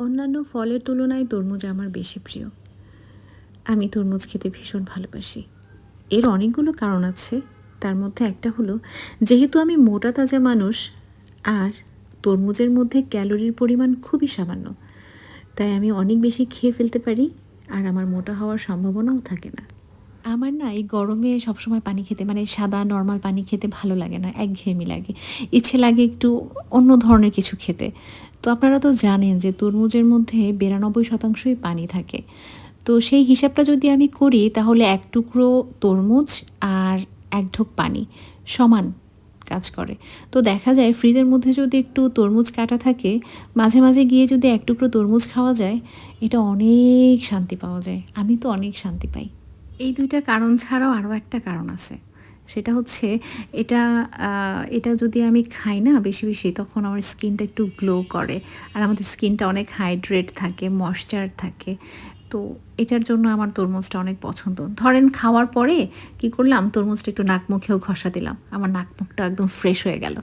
অন্যান্য ফলের তুলনায় তরমুজ আমার বেশি প্রিয়। আমি তরমুজ খেতে ভীষণ ভালোবাসি। এর অনেকগুলো কারণ আছে। তার মধ্যে একটা হলো, যেহেতু আমি মোটা তাজা মানুষ, আর তরমুজের মধ্যে ক্যালোরির পরিমাণ খুবই সামান্য, তাই আমি অনেক বেশি খেয়ে ফেলতে পারি, আর আমার মোটা হওয়ার সম্ভাবনাও থাকে না। আমার না এই গরমে সবসময় পানি খেতে মানে সাদা নর্মাল পানি খেতে ভালো লাগে না, একঘেয়েমি লাগে। ইচ্ছে লাগে একটু অন্য ধরনের কিছু খেতে। তো আপনারা তো জানেন যে তরমুজের মধ্যে বিরানব্বই শতাংশই পানি থাকে। তো সেই হিসাবটা যদি আমি করি, তাহলে এক টুকরো তরমুজ আর এক ঢোক পানি সমান কাজ করে। তো দেখা যায় ফ্রিজের মধ্যে যদি একটু তরমুজ কাটা থাকে, মাঝে মাঝে গিয়ে যদি এক টুকরো তরমুজ খাওয়া যায়, এটা অনেক শান্তি পাওয়া যায়। আমি তো অনেক শান্তি পাই। এই দুইটা কারণ ছাড়াও আরও একটা কারণ আছে। সেটা হচ্ছে এটা এটা যদি আমি খাই না বেশি বেশি, তখন আমার স্কিনটা একটু গ্লো করে। আর আমাদের স্কিনটা অনেক হাইড্রেট থাকে ময়শ্চার থাকে। তো এটার জন্য আমার তরমুজটা অনেক পছন্দ। ধরেন খাওয়ার পরে কি করলাম? তরমুজটা একটু নাক মুখেও ঘষা দিলাম। আমার নাক মুখটা একদম ফ্রেশ হয়ে গেল।